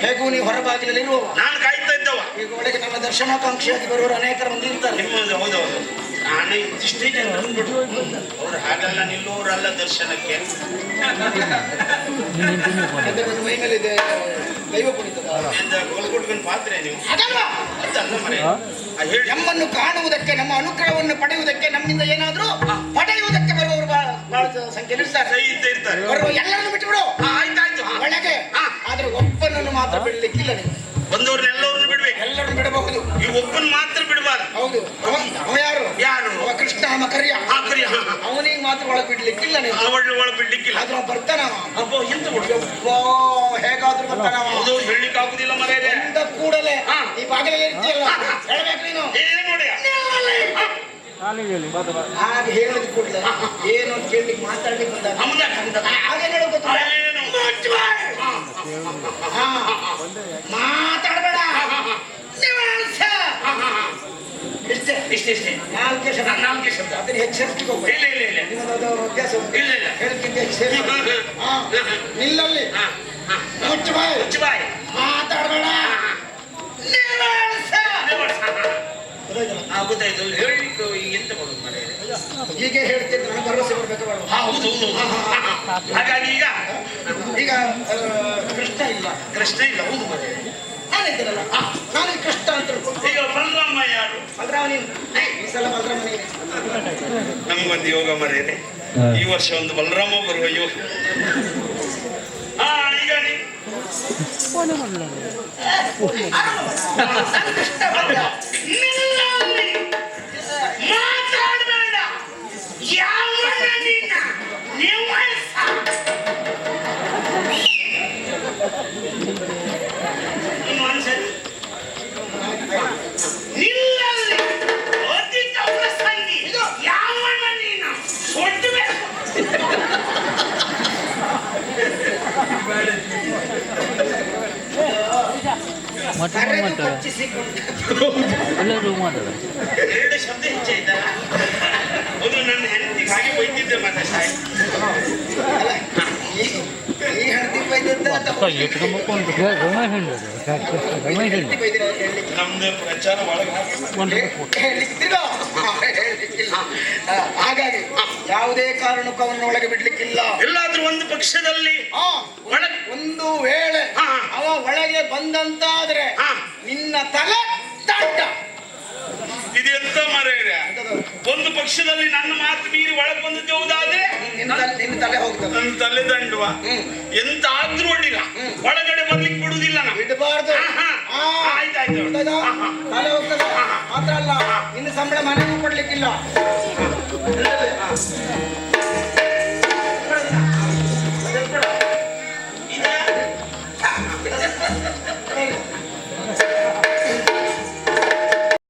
ಹೇಗೂ ನೀವು ಹೊರಬಾಗಿಲಲ್ಲಿ ನಾನು ಕಾಯ್ತಾ ಇದ್ದವ. ಈಗ ಒಳಗೆ ನಮ್ಮ ದರ್ಶನಾಕಾಂಕ್ಷಿಯಾಗಿ ಬರುವವರು ಅನೇಕರ ಮಂದಿ ಇರ್ತಾರೆ. ನಿಮ್ಮದು ಹೌದೌದು ನಾನು ಇಷ್ಟಿಷ್ಟೇ ಅಂದ್ಬಿಡು ಅವ್ರು ಹಾಗೆಲ್ಲ ನಿಲ್ಲೋರಲ್ಲ ದರ್ಶನಕ್ಕೆ. ದೈವ ಕುಣಿತದ ಪಾತ್ರೆ ನೀವು? ಹೇಳಿ. ನಮ್ಮನ್ನು ಕಾಣುವುದಕ್ಕೆ ನಮ್ಮ ಅನುಗ್ರಹವನ್ನು ಪಡೆಯುವುದಕ್ಕೆ ನಮ್ಮಿಂದ ಏನಾದ್ರೂ ಪಡೆಯುವುದಕ್ಕೆ ಬರುವವರು ಬಹಳ ಬಹಳ ಸಂಖ್ಯೆ ಇರ್ತಾರೆ. ಬರುವ ಎಲ್ಲರನ್ನು ಬಿಟ್ಟು ಬಿಡು. ಆಯ್ತಾಯ್ತು. ಒಳಗೆ. ಮಾತ್ರ ಬಿಡ್ಲಿಕ್ಕಿಲ್ಲ ನೀವು ಬಂದವ್ರನ್ನೆಲ್ಲವ್ರನ್ನು ಬಿಡ್ಬೇಕು. ಎಲ್ಲರನ್ನು ಬಿಡಬಹುದು ಈ ಒಬ್ಬನ್ ಮಾತ್ರ ಬಿಡಬಾರ್ದು. ಹೌದು. ಅವ ಅವ ಯಾರು? ಯಾರು? ಅವ ಕೃಷ್ಣ ಅವ ಕರಿಯ. ಕರಿಯ. ಅವನಿಗೆ ಮಾತ್ರ ಒಳಗೆ ಬಿಡ್ಲಿಕ್ಕಿಲ್ಲ ನೀವು ಅವಳು ಒಳಗೆ ಬಿಡ್ಲಿಕ್ಕಿಲ್ಲ. ಆದ್ರೆ ಬರ್ತಾನ ಬರ್ತಾನವ ಅಬ್ಬೋ ಯಪ್ಪಾ, ಹೇಗಾದ್ರೂ ಬರ್ತಾನ ಅದು ಹೇಳಲಿಕ್ಕೆ ಆಗುದಿಲ್ಲ ಮರೇರೆ ಬಂದ ಕೂಡಲೇ. ಈ ಬಾಗಿಲಲ್ಲಿ ಇರ್ತೀಯಲ್ಲ ಹೇಳ್ಬೇಕು ನೀನು. ಏನ್ ನೋಡಿ ಹಾಗೆ ಹೇಳಿದ ಕೂಡಲೇ ಏನು ಅಂತ ಕೇಳಲಿಕ್ಕೆ ಮಾತಾಡ್ಲಿಕ್ಕೆ ಬಂದ ನಮ್ದ ಹಾಗೆ ಹೇಳೋದು ಗೊತ್ತಿಲ್ಲ. ಏನು ಹಾ. ಮಾತಾಡ್ಬೇಡ. ಇಷ್ಟೇ ಇಷ್ಟೇ ಇಷ್ಟೇ. ನಾಲ್ಕೇ ಶಬ್ದ. ನಾಲ್ಕೇ ಶಬ್ದ. ಅದನ್ನ ಇಲ್ಲ ಇಲ್ಲ ಇಲ್ಲ. ನಿಮ್ಮದು ಅಭ್ಯಾಸ. ಇಲ್ಲ ಇಲ್ಲ. ಹೇಳಕ್ಕಿಂತ ಹೆಚ್ಚು ಸೇರಿ ಮಾಡು. ಹಾ. ನಿಲ್ಲಲ್ಲಿ. ಮುಚ್ಚು ಬಾಯ್ ಮುಚ್ಚು ಬಾಯ್ ಮಾತಾಡಬೇಡ. ಆಗುತ್ತಾಯ್ತು ಈಗ ಎಂತ ಮಾಡೋದು ಹೀಗೆ ನಾನು ಭರವಸೆ ಕೊಡ್ಬೇಕು ಹೌದು ಹೌದು. ಹಾಗಾಗಿ ಈಗ ಈಗ ಇಲ್ಲ. ಕೃಷ್ಣ ಇಲ್ಲ ಹೌದು ಮರೇರೆ. ನಾನಿದ್ದೀನಲ್ಲ ನಾನು ಕೃಷ್ಣ ಅಂತ ಈಗ ಬಲರಾಮ ಯಾರು? ಬಲರಾಮ ನೀನು. ಈ ಸಲ ಬಲರಾಮ ನಮ್ಗೊಂದು ನಮಗೊಂದು ಯೋಗ ಮರೇನೆ ಈ ವರ್ಷ ಒಂದು ಬಲರಾಮ ಬರುವ ಯೋಗ. ಹಾ ಈಗ ನೀ- ಎರಡು ಶಬ್ದ ಅದು ನನ್ನ ಹೆಂಡತಿಗೆ ಹಾಗೆ ಬೈತಿದ್ದೆ ಈ- ಬೈದದ್ದ ಅಥವಾ ನಮ್ದು ಪ್ರಚಾರ ಒಳಗೆ ಹಾಗಾಗಿ ಯಾವುದೇ ಕಾರಣಕ್ಕೂ ಅವನ್ನ ಒಳಗೆ ಬಿಡ್ಲಿಕ್ಕಿಲ್ಲ. ಎಲ್ಲಾದ್ರೂ ಒಂದು ಪಕ್ಷದಲ್ಲಿ ಆ, ಬಂದಂತಾದ್ರೆ ನಿನ್ನ ತಲೆ ತಟ್ಟ ಇದೆಂತ ಮರೆಯ ಒಂದು ಪಕ್ಷದಲ್ಲಿ ನನ್ನ ಮಾತು ಮೀರಿ ಒಳಗೆ ಬಂದದ್ದು ಹೌದಾದ್ರೆ ನಿನ್ನ ತಲೆ ಹೋಗ್ತದೆ. ನನ್ನ ತಲೆ ದಂಡುವ. ಎಂತ ಆದ್ರೂ ಅಡ್ಡಿಲ್ಲ. ಒಳಗಡೆ ಬರ್ಲಿಕ್ಕೆ ಬಿಡುದಿಲ್ಲ ನಾ ಬಿಡಬಾರ್ದು. ತಲೆ ಹೋಗ್ತದೆ? ಮಾತ್ರ ಅಲ್ಲ ನಿನ್ನ ಸಂಬಳ ಮನೆಗೂ ಕೊಡ್ಲಿಕ್ಕಿಲ್ಲ.